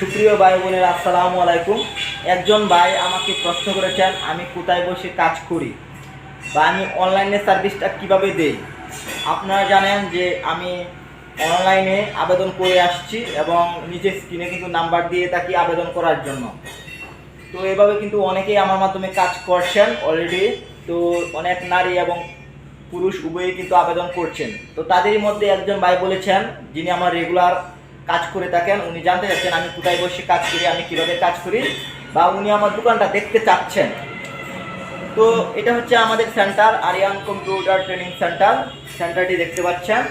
সুপ্রিয় ভাই বোনের, আসসালামু আলাইকুম। একজন ভাই আমাকে প্রশ্ন করেছেন, আমি কোথায় বসে কাজ করি? বা আমি অনলাইনে সার্ভিসটা কীভাবে দেই? আপনারা জানেন যে আমি অনলাইনে আবেদন করে আসছি এবং নিজের স্ক্রিনে কিন্তু নাম্বার দিয়ে থাকি আবেদন করার জন্য। তো এভাবে কিন্তু অনেকেই আমার মাধ্যমে কাজ করছেন অলরেডি তো অনেক নারী এবং পুরুষ উভয়ই কিন্তু আবেদন করছেন। তো তাদেরই মধ্যে একজন ভাই বলেছেন, যিনি আমার রেগুলার কাজ করে থাকেন, উনি জানতে চাচ্ছেন আমি কোথায় বসে কাজ করি, আমি কীভাবে কাজ করি, বা উনি আমার দোকানটা দেখতে চাচ্ছেন। তো এটা হচ্ছে আমাদের centre, Aryan computer training centre. সেন্টারটি দেখতে পাচ্ছেন।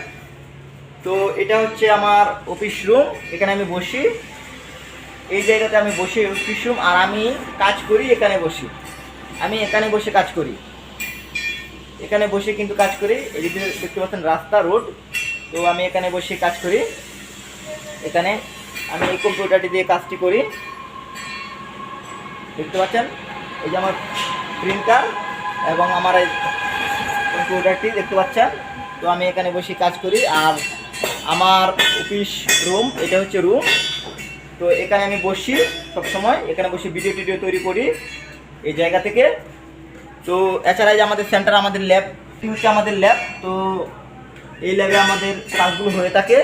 তো এটা হচ্ছে আমার অফিস রুম, এখানে আমি বসি। এই জায়গাতে আমি বসে অফিস রুম, আর আমি কাজ করি, এখানে বসি। আমি এখানে বসে কাজ করি। এখানে বসে কিন্তু কাজ করি। এদিকে দেখতে পাচ্ছেন রাস্তা, রোড। তো আমি এখানে বসে কাজ করি। এখানে আমি এই কম্পিউটারটি দিয়ে কাজটি করি। দেখতে পাচ্ছেন? এই যে আমার প্রিন্টার এবং আমার এই কম্পিউটারটি দেখতে পাচ্ছেন? তো আমি এখানে বসে কাজ করি। আর আমার অফিস রুম এটা হচ্ছে রুম তো এখানে আমি বসি সব সময় এখানে বসে ভিডিও টিডিও তৈরি করি এই জায়গা থেকে। তো এছাড়া যে আমাদের সেন্টার আমাদের ল্যাব হচ্ছে আমাদের ল্যাব তো এই ল্যাবে আমাদের কাজগুলো হয়ে থাকে।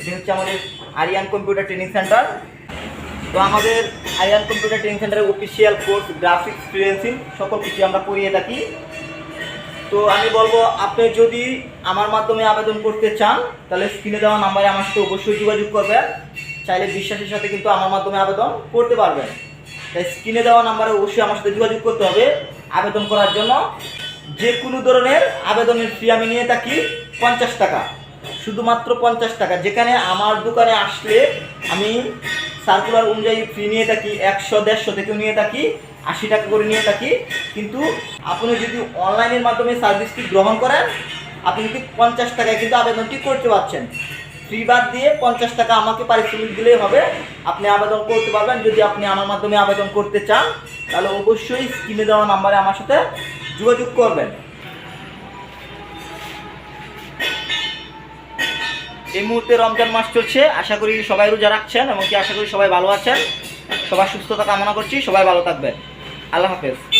এটা হচ্ছে আমাদের আরিয়ান কম্পিউটার ট্রেনিং সেন্টার তো আমাদের আরিয়ান কম্পিউটার ট্রেনিং সেন্টারের অফিসিয়াল কোর্স গ্রাফিক্স ফ্রিল্যান্সিং সকল কিছু আমরা করিয়ে থাকি। তো আমি বলব, আপনি যদি আমার মাধ্যমে আবেদন করতে চান, তাহলে স্ক্রিনে দেওয়া নাম্বারে আমার সাথে অবশ্যই যোগাযোগ করবেন। চাইলে বিশ্বাসের সাথে কিন্তু আমার মাধ্যমে আবেদন করতে পারবেন। তাই স্ক্রিনে দেওয়া নাম্বারে অবশ্যই আমার সাথে যোগাযোগ করতে হবে আবেদন করার জন্য। যে কোনো ধরনের আবেদনের ফি আমি নিয়ে থাকি পঞ্চাশ টাকা। শুধুমাত্র পঞ্চাশ টাকা। যেখানে আমার দোকানে আসলে আমি সার্কুলার অনুযায়ী ফি নিয়ে থাকি, একশো, দেড়শো থেকেও নিয়ে থাকি, আশি টাকা করে নিয়ে থাকি। কিন্তু আপনি যদি অনলাইনের মাধ্যমে সার্ভিসটি গ্রহণ করেন, আপনি কিন্তু পঞ্চাশ টাকায় কিন্তু আবেদনটি করতে পারছেন। ফ্রি বাদ দিয়ে পঞ্চাশ টাকা আমাকে পারিশ্রমিক দিলেই হবে। আপনি আবেদন করতে পারবেন। যদি আপনি আমার মাধ্যমে আবেদন করতে চান, তাহলে অবশ্যই স্ক্রিনে দেওয়া নাম্বারে আমার সাথে যোগাযোগ করবেন। এই মুহূর্তে রমজান মাস চলছে। আশা করি সবাই রোজা রাখছেন এবং কি আশা করি সবাই ভালো আছেন। সবার সুস্থতা কামনা করছি। সবাই ভালো থাকবেন। আল্লাহ হাফেজ।